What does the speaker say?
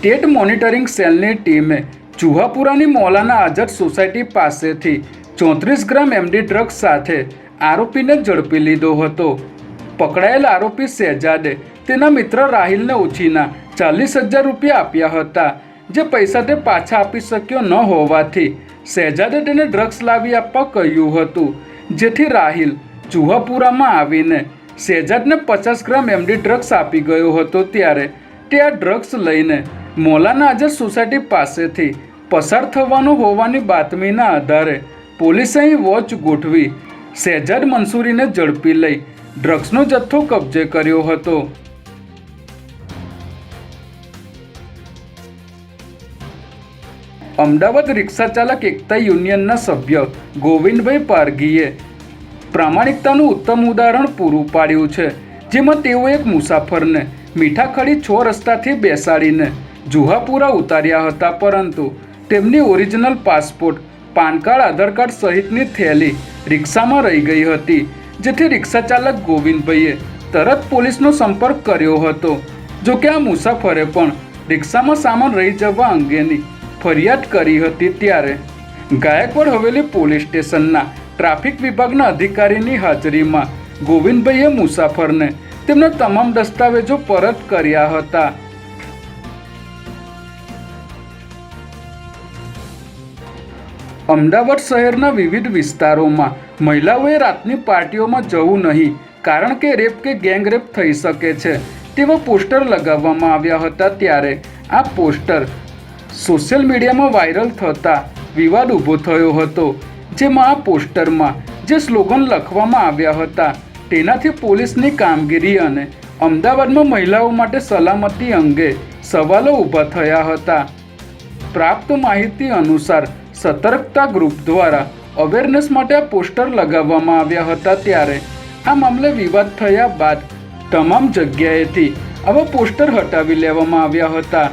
State monitoring સેલની ટીમે ચુહાપુરાની Maulana Azad society પાસેથી ચોત્રીસ ગ્રામ એમડી ડ્રગ્સ સાથે આરોપીને ઝડપી લીધો હતો. પકડાયેલ આરોપી શહેજાદે તેના મિત્ર રાહિલને ઉછીના ચાલીસ હજાર રૂપિયા આપ્યા હતા, જે પૈસા તે પાછા આપી શક્યો ન હોવાથી શહેજાદે તેને ડ્રગ્સ લાવી આપવા કહ્યું હતું, જેથી રાહિલ ચુહાપુરામાં આવીને શહેજાદને પચાસ ગ્રામ એમડી ડ્રગ્સ આપી ગયો હતો ત્યારે તે આ ડ્રગ્સ લઈને મૌલાના આઝાદ સોસાયટી પાસેથી પસાર થવાનો હોવાની બાતમીના આધારે પોલીસે અહીં વોચ ગોઠવી શહેજાદ મંસૂરીને ઝડપી લઈ ડ્રગ્સનો જથ્થો કબજે કર્યો હતો. અમદાવાદ રિક્ષા ચાલક એકતા યુનિયનના સભ્ય ગોવિંદભાઈ પારગીએ પ્રામાણિકતાનું ઉત્તમ ઉદાહરણ પૂરું પાડ્યું છે, જેમાં તેઓ એક મુસાફરને મીઠાખડી છ રસ્તાથી બેસાડીને જુહાપુરા ઉતાર્યા હતા, પરંતુ તેમની original passport, PAN card, Aadhaar card સહિતની થેલી રિક્ષામાં રહી ગઈ હતી, જેથી રિક્ષા ચાલક ગોવિંદભાઈએ તરત પોલીસનો સંપર્ક કર્યો હતો. જો કે આ મુસાફરે પણ રિક્ષામાં સામાન રહી જવા અંગેની ફરિયાદ કરી હતી ત્યારે ગાયકવાડ હવેલી પોલીસ સ્ટેશનના ટ્રાફિક વિભાગના અધિકારીની હાજરીમાં ગોવિંદભાઈએ મુસાફરને તેમના તમામ દસ્તાવેજો પરત કર્યા હતા. અમદાવાદ શહેરના વિવિધ વિસ્તારોમાં મહિલાઓએ રાતની પાર્ટીઓમાં જવું નહીં, કારણ કે રેપ કે ગેંગ રેપ થઈ શકે છે. તેવા પોસ્ટર લગાવવામાં આવ્યા હતા ત્યારે આ પોસ્ટર સોશિયલ મીડિયામાં વાયરલ થતા વિવાદ ઊભો થયો હતો, જેમાં આ પોસ્ટરમાં જે સ્લોગન લખવામાં આવ્યા હતા, તેનાથી પોલીસની કામગીરી અને અમદાવાદમાં મહિલાઓ માટે સલામતી અંગે સવાલો ઊભા થયા હતા. પ્રાપ્ત માહિતી અનુસાર સતર્કતા ગ્રુપ દ્વારા અવેરનેસ માટે આ પોસ્ટર લગાવવામાં આવ્યા હતા ત્યારે આ મામલે વિવાદ થયા બાદ તમામ જગ્યાએથી આવા પોસ્ટર હટાવી લેવામાં આવ્યા હતા.